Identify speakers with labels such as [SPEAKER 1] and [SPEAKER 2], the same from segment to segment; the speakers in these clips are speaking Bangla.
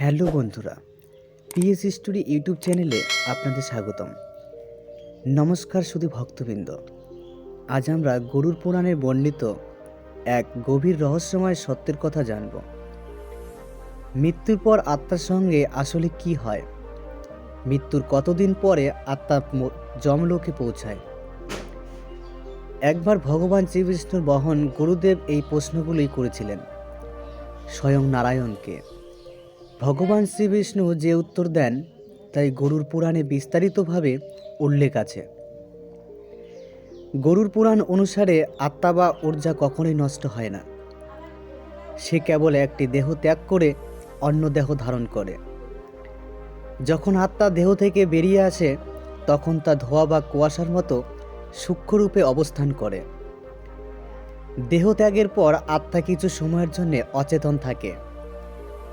[SPEAKER 1] হ্যালো বন্ধুরা, পিএস স্টোরি ইউটিউব চ্যানেলে আপনাদের স্বাগতম। নমস্কার শুধু ভক্তবৃন্দ। আজ আমরা গরুর পুরাণে বর্ণিত এক গভীর রহস্যময় সত্যের কথা জানব। মৃত্যুর পর আত্মার সঙ্গে আসলে কি হয়? মৃত্যুর কতদিন পরে আত্মা যমলোকে পৌঁছায়? একবার ভগবান শ্রীবিষ্ণুর বহন গুরুদেব এই প্রশ্নগুলোই করেছিলেন। স্বয়ং নারায়ণকে। ভগবান শ্রীবিষ্ণু যে উত্তর দেন, তাই গরুর পুরাণে বিস্তারিতভাবে উল্লেখ আছে। গরুর পুরাণ অনুসারে আত্মা বা ঊর্জা কখনোই নষ্ট হয় না। সে কেবল একটি দেহ ত্যাগ করে অন্য দেহ ধারণ করে। যখন আত্মা দেহ থেকে বেরিয়ে আসে, তখন তা ধোয়া বা কুয়াশার মতো সূক্ষ্মরূপে অবস্থান করে। দেহ ত্যাগের পর আত্মা কিছু সময়ের জন্য অচেতন থাকে।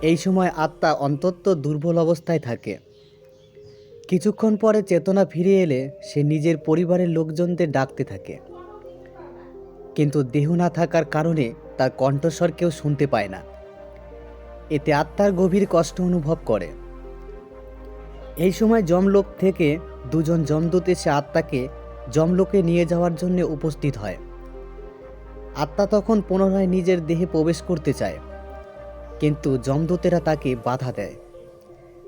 [SPEAKER 1] এই সময় আত্মা অন্তত দুর্বল অবস্থায় থাকে। কিছুক্ষণ পরে চেতনা ফিরে এলে সে নিজের পরিবারের লোকজনদের ডাকতে থাকে। কিন্তু দেহ না থাকার কারণে তার কণ্ঠস্বর কেউ শুনতে পায় না। এতে আত্মার গভীর কষ্ট অনুভব করে। এই সময় যমলোক থেকে দুজন যমদূত এসে আত্মাকে যমলোকে নিয়ে যাওয়ার জন্য উপস্থিত হয়। আত্মা তখন পুনরায় নিজের দেহে প্রবেশ করতে চায়। কিন্তু যমদূতেরা তাকে বাধা দেয়।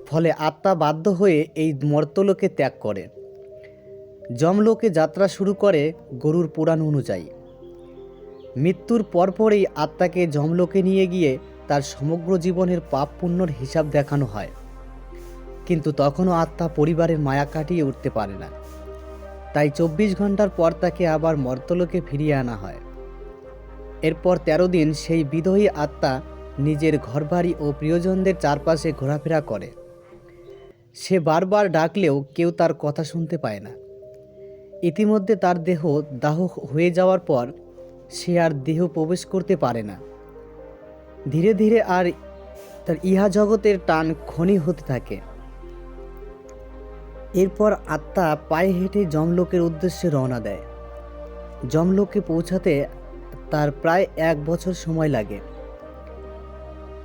[SPEAKER 1] ফলে আত্মা বাধ্য হয়ে এই মর্তলোকে ত্যাগ করে। যমলোকে যাত্রা শুরু করে গরুর পুরাণ অনুযায়ী। মৃত্যুর পরপরই আত্মাকে যমলোকে নিয়ে গিয়ে তার সমগ্র জীবনের পাপ পুণ্যর হিসাব দেখানো হয়। কিন্তু তখনও আত্মা পরিবারের মায়া কাটিয়ে উঠতে পারে না। তাই চব্বিশ ঘণ্টার পর তাকে আবার মর্তলোকে ফিরিয়ে আনা হয়। এরপর তেরো দিন সেই বিদয়ী আত্মা নিজের ঘরবাড়ি ও প্রিয়জনদের চারপাশে ঘোরাফেরা করে। সে বারবার ডাকলেও কেউ তার কথা শুনতে পায় না। ইতিমধ্যে তার দেহ দাহ হয়ে যাওয়ার পর সে আর দেহ প্রবেশ করতে পারে না। ধীরে ধীরে আর তার ইহা জগতের টান খনি হতে থাকে। এরপর আত্মা পায়ে হেঁটে যমলোকের উদ্দেশ্যে রওনা দেয়। যমলোকে পৌঁছাতে তার প্রায় এক বছর সময় লাগে।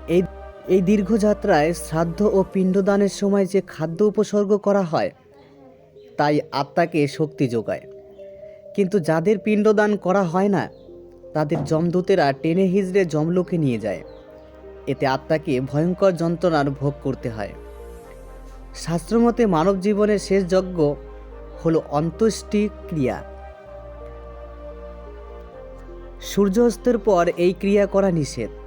[SPEAKER 1] এই এই দীর্ঘযাত্রায় শ্রাদ্ধ ও পিণ্ডদানের সময় যে খাদ্য উপসর্গ করা হয়, তাই আত্মাকে শক্তি যোগায়। কিন্তু যাদের পিণ্ডদান করা হয় না, তাদের যমদূতেরা টেনে হিজড়ে যমলোকে নিয়ে যায়। এতে আত্মাকে ভয়ঙ্কর যন্ত্রণার ভোগ করতে হয়। শাস্ত্রমতে মানব জীবনের শেষ যজ্ঞ হলো অন্ত্যেষ্টি ক্রিয়া। সূর্যাস্তের পর এই ক্রিয়া করা নিষেধ।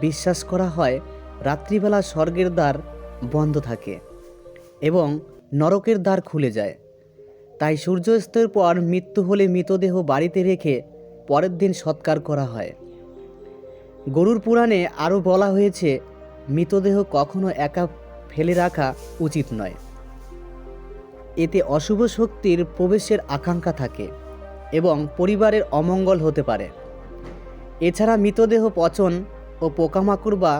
[SPEAKER 1] বিশ্বাস করা হয় রাত্রিবেলা স্বর্গের দ্বার বন্ধ থাকে এবং নরকের দ্বার খুলে যায়। তাই সূর্যাস্তের পর মৃত্যু হলে মৃতদেহ বাড়িতে রেখে পরের দিন সৎকার করা হয়। গরুর পুরাণে আরও বলা হয়েছে, মৃতদেহ কখনো একা ফেলে রাখা উচিত নয়। এতে অশুভ শক্তির প্রবেশের আকাঙ্ক্ষা থাকে এবং পরিবারের অমঙ্গল হতে পারে। এছাড়া মৃতদেহ পচন ও পোকামাকড় বা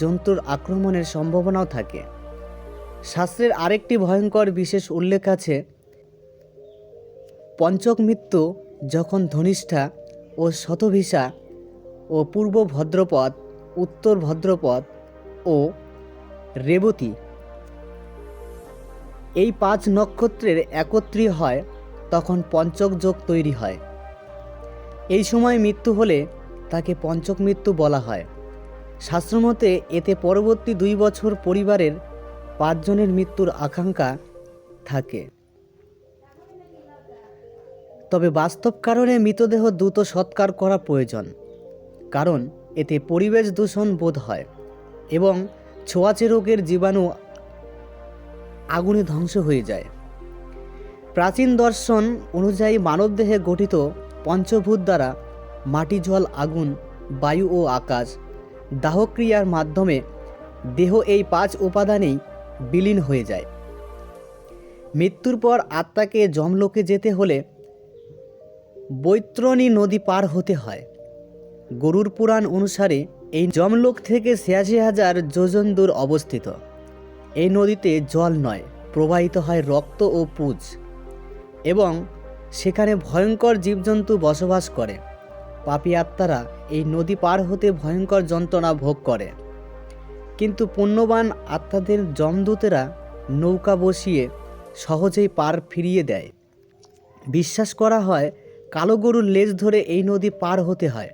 [SPEAKER 1] জন্তুর আক্রমণের সম্ভাবনাও থাকে। শাস্ত্রের আরেকটি ভয়ঙ্কর বিশেষ উল্লেখ আছে, পঞ্চক মৃত্যু যখন ধনিষ্ঠা ও শতভিসা ও পূর্ব ভদ্রপদ, উত্তর ভদ্রপদ ও রেবতী এই পাঁচ নক্ষত্রের একত্রী হয়, তখন পঞ্চক যোগ তৈরি হয়। এই সময় মৃত্যু হলে তাকে পঞ্চক মৃত্যু বলা হয়। শাস্ত্রমতে এতে পরবর্তী দুই বছর পরিবারের পাঁচজনের মৃত্যুর আকাঙ্ক্ষা থাকে। তবে বাস্তব কারণে মৃতদেহ দ্রুত সৎকার করা প্রয়োজন, কারণ এতে পরিবেশ দূষণ বোধ হয় এবং ছোঁয়াচে রোগের জীবাণু আগুনে ধ্বংস হয়ে যায়। প্রাচীন দর্শন অনুযায়ী মানবদেহে গঠিত পঞ্চভূত দ্বারা মাটি, জল, আগুন, বায়ু ও আকাশ দাহক্রিয়ার মাধ্যমে দেহ এই পাঁচ উপাদানেই বিলীন হয়ে যায়। মৃত্যুর পর আত্মাকে যমলোকে যেতে হলে বৈতরণী নদী পার হতে হয়। গরুর পুরাণ অনুসারে এই যমলোক থেকে ছিয়াশি হাজার যোজন দূর অবস্থিত। এই নদীতে জল নয়, প্রবাহিত হয় রক্ত ও পুজ এবং সেখানে ভয়ঙ্কর জীবজন্তু বসবাস করে। পাপী আত্মারা এই নদী পার হতে ভয়ঙ্কর যন্ত্রণা ভোগ করে। কিন্তু পুণ্যবান আত্মাদের জমদূতেরা নৌকা বসিয়ে সহজেই পার ফিরিয়ে দেয়। বিশ্বাস করা হয় কালো গরুর লেজ ধরে এই নদী পার হতে হয়।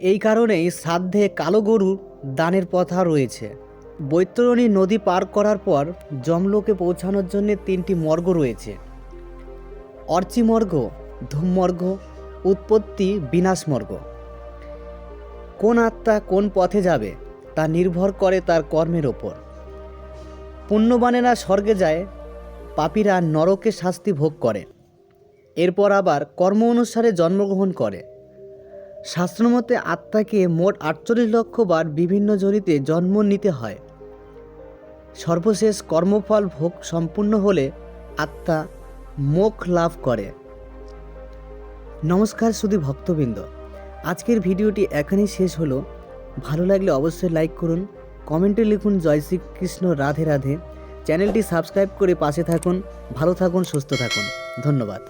[SPEAKER 1] এই কারণেই শ্রাদ্ধে কালো গরুর দানের পথা রয়েছে। বৈতরণী নদী পার করার পর জমলোকে পৌঁছানোর জন্য তিনটি মর্গ রয়েছে। অর্চিমর্গ, ধূমমর্গ উৎপত্তি বিনাশমর্গ। কোন আত্মা কোন পথে যাবে, তা নির্ভর করে তার কর্মের ওপর। পুণ্যবানেরা স্বর্গে যায়, পাপীরা নরকে শাস্তি ভোগ করে। এরপর আবার কর্ম অনুসারে জন্মগ্রহণ করে। শাস্ত্রমতে আত্মাকে মোট আটচল্লিশ লক্ষ বার বিভিন্ন জনিতে জন্ম নিতে হয়। সর্বশেষ কর্মফল ভোগ সম্পূর্ণ হলে আত্মা মোক্ষ লাভ করে। নমস্কার শুধু ভক্তবৃন্দ। আজকের ভিডিওটি এখানেই শেষ হলো। ভালো লাগলে অবশ্যই লাইক করুন, কমেন্টে লিখুন জয় শ্রীকৃষ্ণ রাধে রাধে। চ্যানেলটি সাবস্ক্রাইব করে পাশে থাকুন, ভালো থাকুন, সুস্থ থাকুন। ধন্যবাদ।